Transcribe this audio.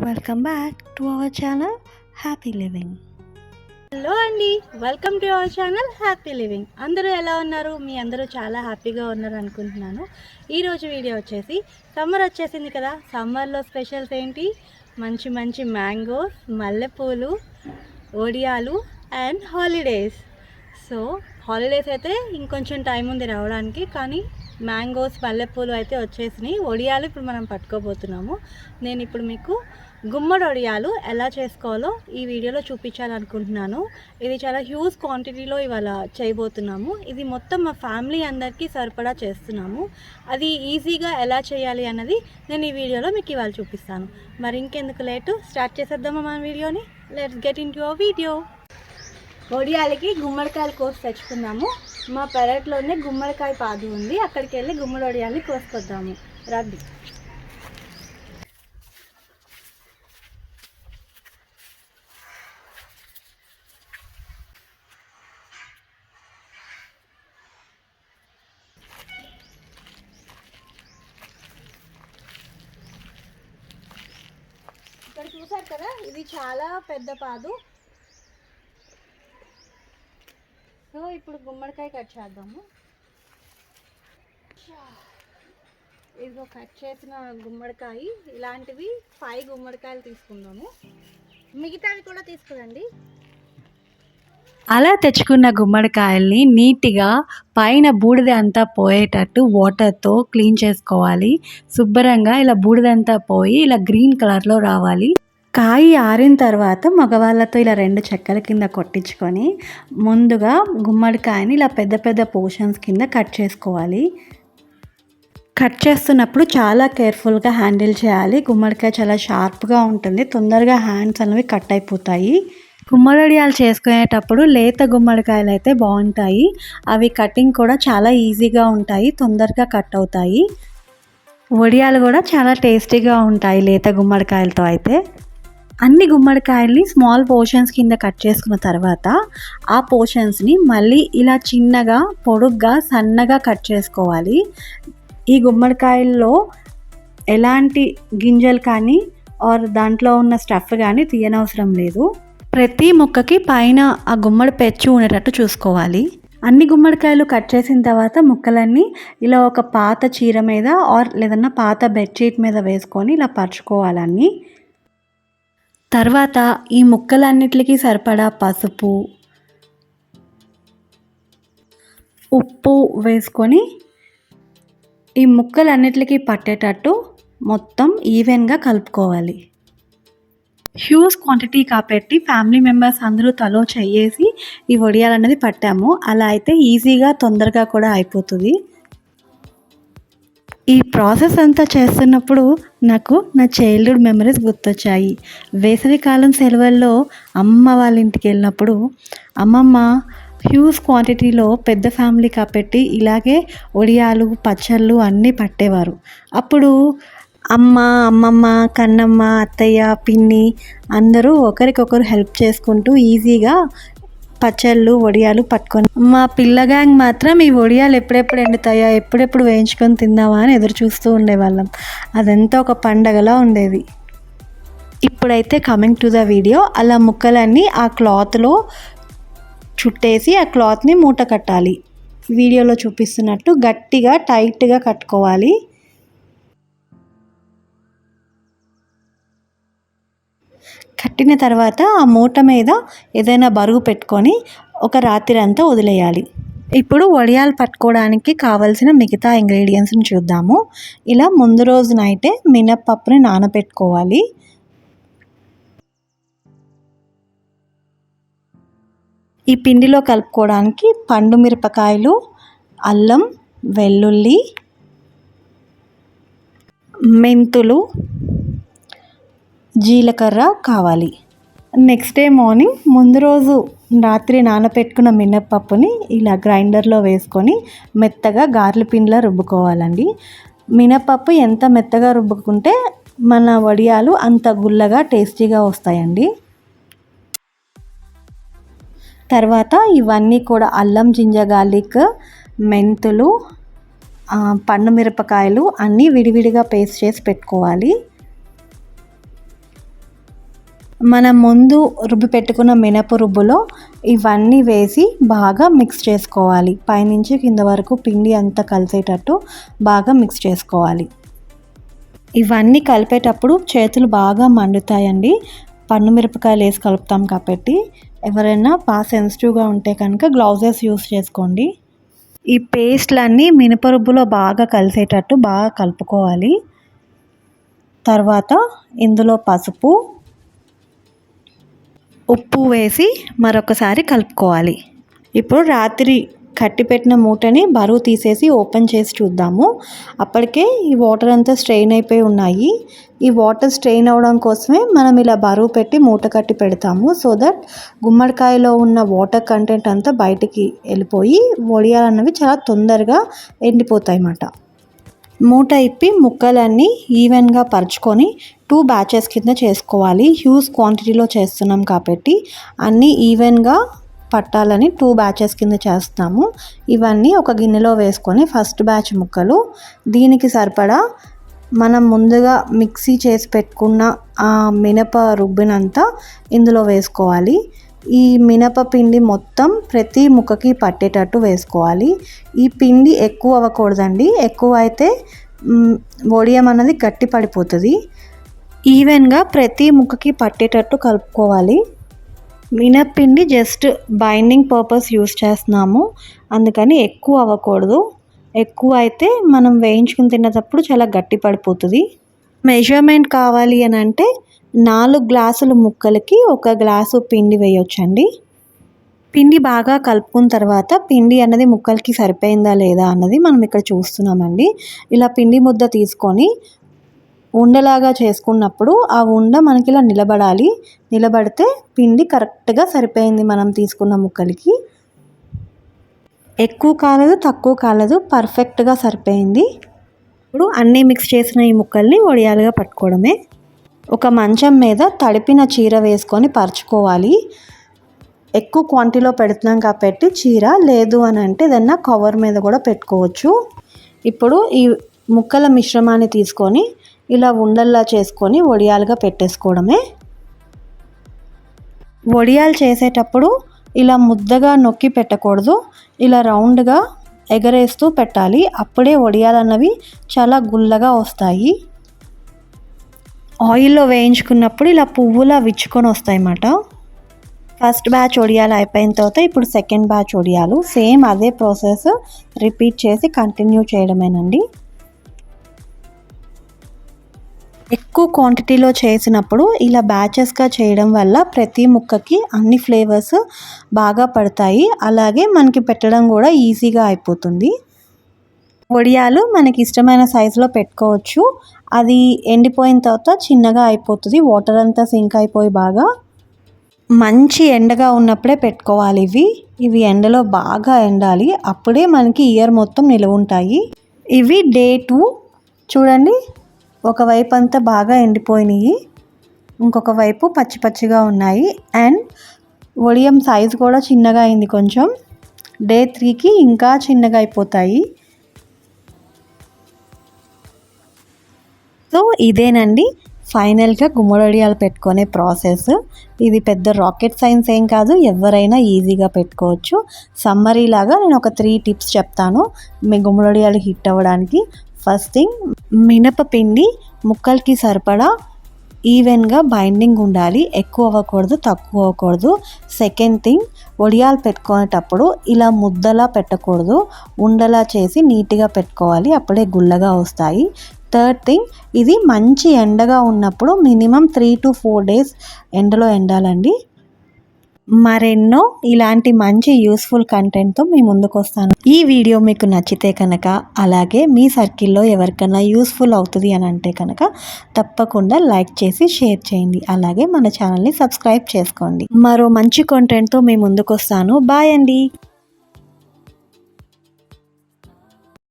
Welcome back to our channel happy living hello అండి. Welcome to our channel happy living అందరూ ఎలా ఉన్నారు? మీ అందరూ చాలా హ్యాపీగా ఉన్నారు అనుకుంటున్నాను. ఈరోజు వీడియో వచ్చేసి సమ్మర్ వచ్చేసింది కదా. సమ్మర్లో స్పెషల్స్ ఏంటి? మంచి మంచి మ్యాంగోస్ మల్లెపూలు ఒడియాలు అండ్ హాలిడేస్ సో హాలిడేస్ అయితే ఇంకొంచెం టైం ఉంది రావడానికి కానీ మ్యాంగోస్ మల్లెపూలు అయితే వచ్చేసినాయి. ఒడియాలు ఇప్పుడు మనం పట్టుకోబోతున్నాము. నేను ఇప్పుడు మీకు గుమ్మడి వడియాలు ఎలా చేసుకోవాలో ఈ వీడియోలో చూపించాలనుకుంటున్నాను. ఇది చాలా హ్యూజ్ క్వాంటిటీలో ఇవాళ చేయబోతున్నాము. ఇది మొత్తం మా ఫ్యామిలీ అందరికీ సరిపడా చేస్తున్నాము. అది ఈజీగా ఎలా చేయాలి అన్నది నేను ఈ వీడియోలో మీకు ఇవాళ చూపిస్తాను. మరి ఇంకెందుకు లేటు? స్టార్ట్ చేసేద్దామా మన వీడియోని? Let's get in to video వడియాలకి గుమ్మడికాయలు కోసి తెచ్చుకున్నాము మా పెరట్లోనే గుమ్మడికాయ పాదు ఉంది. అక్కడికి వెళ్ళి గుమ్మడి వడియాల్ని కోసుకొద్దాము. రద్దు. ఇక్కడ చూసారు కదా ఇది చాలా పెద్ద పాదు. సో ఇప్పుడు గుమ్మడికాయ కట్ చేద్దాము. ఇదిగో కట్ చేసిన గుమ్మడికాయ ఇలాంటివి ఫైవ్ గుమ్మడికాయలు తీసుకుందాము. మిగతావి కూడా తీసుకురండి. అలా తెచ్చుకున్న గుమ్మడికాయల్ని నీట్గా పైన బూడిద అంతా పోయేటట్టు వాటర్తో క్లీన్ చేసుకోవాలి. శుభ్రంగా ఇలా బూడిదంతా పోయి ఇలా గ్రీన్ కలర్లో రావాలి. కాయి ఆరిన తర్వాత మగవాళ్ళతో ఇలా రెండు చెక్కల కింద కొట్టించుకొని ముందుగా గుమ్మడికాయని ఇలా పెద్ద పెద్ద పోర్షన్స్ కింద కట్ చేసుకోవాలి. కట్ చేస్తున్నప్పుడు చాలా కేర్ఫుల్గా హ్యాండిల్ చేయాలి. గుమ్మడికాయ చాలా షార్ప్గా ఉంటుంది. తొందరగా హ్యాండ్స్ అనేవి కట్ అయిపోతాయి. గుమ్మడియాలు చేసుకునేటప్పుడు లేత గుమ్మడికాయలు అయితే బాగుంటాయి. అవి కటింగ్ కూడా చాలా ఈజీగా ఉంటాయి. తొందరగా కట్ అవుతాయి. వడియాలు కూడా చాలా టేస్టీగా ఉంటాయి లేత గుమ్మడికాయలతో అయితే. అన్ని గుమ్మడికాయల్ని స్మాల్ పోర్షన్స్ కింద కట్ చేసుకున్న తర్వాత ఆ పోర్షన్స్ని మళ్ళీ ఇలా చిన్నగా పొడుగ్గా సన్నగా కట్ చేసుకోవాలి. ఈ గుమ్మడికాయల్లో ఎలాంటి గింజలు కానీ ఆర్ దాంట్లో ఉన్న స్టఫ్ కానీ తీయనవసరం లేదు. ప్రతి ముక్కకి పైన ఆ గుమ్మడి పెచ్చు ఉండేటట్టు చూసుకోవాలి. అన్ని గుమ్మడికాయలు కట్ చేసిన తర్వాత ముక్కలన్నీ ఇలా ఒక పాత చీర మీద ఆర్ లేదన్నా పాత బెడ్షీట్ మీద వేసుకొని ఇలా పరుచుకోవాలన్నీ తర్వాత ఈ ముక్కలన్నిటికీ సరిపడా పసుపు ఉప్పు వేసుకొని ఈ ముక్కలన్నిటికీ పట్టేటట్టు మొత్తం ఈవెన్గా కలుపుకోవాలి. హ్యూజ్ క్వాంటిటీ కాబట్టి ఫ్యామిలీ మెంబర్స్ అందరూ తలో చెయ్యేసి ఈ వడియాలు అనేది పట్టాము. అలా అయితే ఈజీగా తొందరగా కూడా అయిపోతుంది. ఈ ప్రాసెస్ అంతా చేస్తున్నప్పుడు నాకు నా చైల్డ్హుడ్ మెమరీస్ గుర్తొచ్చాయి. వేసవికాలం సెలవుల్లో అమ్మ వాళ్ళ ఇంటికి వెళ్ళినప్పుడు అమ్మమ్మ హ్యూజ్ క్వాంటిటీలో పెద్ద ఫ్యామిలీ కాబట్టి ఇలాగే ఒడియాలు పచ్చళ్ళు అన్నీ పట్టేవారు. అప్పుడు అమ్మ అమ్మమ్మ కన్నమ్మ అత్తయ్య పిన్ని అందరూ ఒకరికొకరు హెల్ప్ చేసుకుంటూ ఈజీగా పచ్చళ్ళు వడియాలు పట్టుకొని. మా పిల్లగాంగ్ మాత్రం ఈ వడియాలు ఎప్పుడెప్పుడు ఎండుతాయా ఎప్పుడెప్పుడు వేయించుకొని తిందామా అని ఎదురు చూస్తూ ఉండేవాళ్ళం. అదంతా ఒక పండగలా ఉండేది. ఇప్పుడైతే కమింగ్ టు ద వీడియో అలా ముక్కలన్నీ ఆ క్లాత్లో చుట్టేసి ఆ క్లాత్ని మూట కట్టాలి. వీడియోలో చూపిస్తున్నట్టు గట్టిగా టైట్గా కట్టుకోవాలి. కట్టిన తర్వాత ఆ మూట మీద ఏదైనా బరువు పెట్టుకొని ఒక రాత్రి అంతా వదిలేయాలి. ఇప్పుడు వడియాలు పట్టుకోవడానికి కావలసిన మిగతా ఇంగ్రీడియంట్స్ని చూద్దాము. ఇలా ముందు రోజు నైటే మినప్పప్పుని నానబెట్టుకోవాలి ఈ పిండిలో కలుపుకోవడానికి పండు మిరపకాయలు అల్లం వెల్లుల్లి మెంతులు జీలకర్ర కావాలి. నెక్స్ట్ డే మార్నింగ్ ముందు రోజు రాత్రి నానపెట్టుకున్న మినప్పప్పుని ఇలా గ్రైండర్లో వేసుకొని మెత్తగా గార్ల పిండిలా రుబ్బుకోవాలండి. మినప్పప్పు ఎంత మెత్తగా రుబ్బుకుంటే మన వడియాలు అంత గుల్లగా టేస్టీగా వస్తాయండి. తర్వాత ఇవన్నీ కూడా అల్లం జింజ గార్లిక్ మెంతులు పండు మిరపకాయలు అన్నీ విడివిడిగా పేస్ట్ చేసి పెట్టుకోవాలి. మనం ముందు రుబ్బి పెట్టుకున్న మినప రుబ్బులో ఇవన్నీ వేసి బాగా మిక్స్ చేసుకోవాలి. పైనుంచి కింద వరకు పిండి అంతా కలిసేటట్టు బాగా మిక్స్ చేసుకోవాలి. ఇవన్నీ కలిపేటప్పుడు చేతులు బాగా మండుతాయండి. పన్ను మిరపకాయలు వేసి కలుపుతాం కాబట్టి. ఎవరైనా బాగా సెన్సిటివ్గా ఉంటే కనుక గ్లౌజెస్ యూస్ చేసుకోండి. ఈ పేస్ట్లన్నీ మినపరుబ్బులో బాగా కలిసేటట్టు బాగా కలుపుకోవాలి. తర్వాత ఇందులో పసుపు ఉప్పు వేసి మరొకసారి కలుపుకోవాలి. ఇప్పుడు రాత్రి కట్టిపెట్టిన మూటని బరువు తీసేసి ఓపెన్ చేసి చూద్దాము. అప్పటికే ఈ వాటర్ అంతా స్ట్రెయిన్ అయిపోయి ఉన్నాయి. ఈ వాటర్ స్ట్రెయిన్ అవ్వడం కోసమే మనం ఇలా బరువు పెట్టి మూట కట్టి పెడతాము. సో దట్ గుమ్మడికాయలో ఉన్న వాటర్ కంటెంట్ అంతా బయటికి వెళ్ళిపోయి వడియాలన్నవి చాలా తొందరగా ఎండిపోతాయి అన్నమాట. మూట ఇప్పి ముక్కలన్నీ ఈవెన్గా పరుచుకొని టూ బ్యాచెస్ కింద చేసుకోవాలి. హ్యూజ్ క్వాంటిటీలో చేస్తున్నాం కాబట్టి అన్నీ ఈవెన్గా పట్టాలని టూ బ్యాచెస్ కింద చేస్తాము. ఇవన్నీ ఒక గిన్నెలో వేసుకొని ఫస్ట్ బ్యాచ్ ముక్కలు. దీనికి సరిపడా మనం ముందుగా మిక్సీ చేసి పెట్టుకున్న ఆ మినప రుబ్బినంతా ఇందులో వేసుకోవాలి. ఈ మినప పిండి మొత్తం ప్రతి ముక్కకి పట్టేటట్టు వేసుకోవాలి. ఈ పిండి ఎక్కువ అవ్వకూడదండి. ఎక్కువ అయితే వడియం అన్నది గట్టి పడిపోతుంది. ఈవెన్గా ప్రతి ముక్కకి పట్టేటట్టు కలుపుకోవాలి. మినప్పిండి జస్ట్ బైండింగ్ పర్పస్ యూస్ చేస్తున్నాము. అందుకని ఎక్కువ అవ్వకూడదు. ఎక్కువ అయితే మనం వేయించుకుని తినేటప్పుడు చాలా గట్టి పడిపోతుంది. మెజర్మెంట్ కావాలి అని అంటే నాలుగు గ్లాసుల ముక్కలకి ఒక గ్లాసు పిండి వేయొచ్చండి. పిండి బాగా కలుపుకున్న తర్వాత పిండి అన్నది ముక్కలకి సరిపోయిందా లేదా అన్నది మనం ఇక్కడ చూస్తున్నామండి. ఇలా పిండి ముద్ద తీసుకొని ఉండలాగా చేసుకున్నప్పుడు ఆ ఉండ మనకి ఇలా నిలబడాలి. నిలబడితే పిండి కరెక్ట్గా సరిపోయింది మనం తీసుకున్న ముక్కలకి. ఎక్కువ కాలేదు తక్కువ కాలేదు పర్ఫెక్ట్గా సరిపోయింది. ఇప్పుడు అన్నీ మిక్స్ చేసిన ఈ ముక్కల్ని వడియాలుగా పట్టుకోవడమే. ఒక మంచం మీద తడిపిన చీర వేసుకొని పరుచుకోవాలి. ఎక్కువ క్వాంటిటీలో పెడుతున్నాం కాబట్టి చీర లేదు అని అంటే ఏదన్నా కవర్ మీద కూడా పెట్టుకోవచ్చు. ఇప్పుడు ఈ ముక్కల మిశ్రమాన్ని తీసుకొని ఇలా ఉండల్లా చేసుకొని వడియాలుగా పెట్టేసుకోవడమే. వడియాలు చేసేటప్పుడు ఇలా ముద్దగా నొక్కి పెట్టకూడదు. ఇలా రౌండ్గా ఎగరేస్తూ పెట్టాలి. అప్పుడే వడియాలు అన్నవి చాలా గుల్లగా వస్తాయి. ఆయిల్లో వేయించుకున్నప్పుడు ఇలా పువ్వులా విచ్చుకొని వస్తాయి అన్నమాట ఫస్ట్ బ్యాచ్ ఒడియాలు అయిపోయిన తర్వాత ఇప్పుడు సెకండ్ బ్యాచ్ ఒడియాలు. సేమ్ అదే ప్రాసెస్ రిపీట్ చేసి కంటిన్యూ చేయడమేనండి. ఎక్కువ క్వాంటిటీలో చేసినప్పుడు ఇలా బ్యాచెస్గా చేయడం వల్ల ప్రతి ముక్కకి అన్ని ఫ్లేవర్స్ బాగా పడతాయి. అలాగే మనకి పెట్టడం కూడా ఈజీగా అయిపోతుంది. వడియాలు మనకి ఇష్టమైన సైజులో పెట్టుకోవచ్చు. అది ఎండిపోయిన తర్వాత చిన్నగా అయిపోతుంది. వాటర్ అంతా సింక్ అయిపోయి బాగా మంచి ఎండగా ఉన్నప్పుడే పెట్టుకోవాలి ఇవి. ఇవి ఎండలో బాగా ఎండాలి. అప్పుడే మనకి ఇయర్ మొత్తం నిలువ ఉంటాయి. ఇవి డే టూ చూడండి ఒకవైపు అంతా బాగా ఎండిపోయినాయి. ఇంకొక వైపు పచ్చి పచ్చిగా ఉన్నాయి. అండ్ ఒడియం సైజు కూడా చిన్నగా అయింది కొంచెం. డే త్రీకి ఇంకా చిన్నగా అయిపోతాయి. సో ఇదేనండి. ఫైనల్గా గుమ్మడొడియాలు పెట్టుకునే ప్రాసెస్. ఇది పెద్ద రాకెట్ సైన్స్ ఏం కాదు ఎవరైనా ఈజీగా పెట్టుకోవచ్చు. సమ్మరీ లాగా నేను ఒక త్రీ టిప్స్ చెప్తాను. మీ గుమ్మడొడియాలు హిట్ అవ్వడానికి. ఫస్ట్ థింగ్ మినపపిండి ముక్కలకి సరిపడా ఈవెన్గా బైండింగ్ ఉండాలి. ఎక్కువ అవ్వకూడదు తక్కువ అవ్వకూడదు. సెకండ్ థింగ్ వడియాలు పెట్టుకునేటప్పుడు ఇలా ముద్దలా పెట్టకూడదు. ఉండలా చేసి నీట్గా పెట్టుకోవాలి. అప్పుడే గుల్లగా వస్తాయి. థర్డ్ థింగ్ ఇది మంచి ఎండగా ఉన్నప్పుడు minimum three to four days ఎండలో ఎండాలండి. మరెన్నో ఇలాంటి మంచి యూస్ఫుల్ కంటెంట్తో మీ ముందుకు వస్తాను ఈ వీడియో మీకు నచ్చితే కనుక అలాగే మీ సర్కిల్లో ఎవరికైనా యూస్ఫుల్ అవుతుంది అని అంటే కనుక తప్పకుండా లైక్ చేసి షేర్ చేయండి. అలాగే మన ఛానల్ని సబ్స్క్రైబ్ చేసుకోండి. మరో మంచి కంటెంట్తో మీ ముందుకు వస్తాను బాయ్ అండి.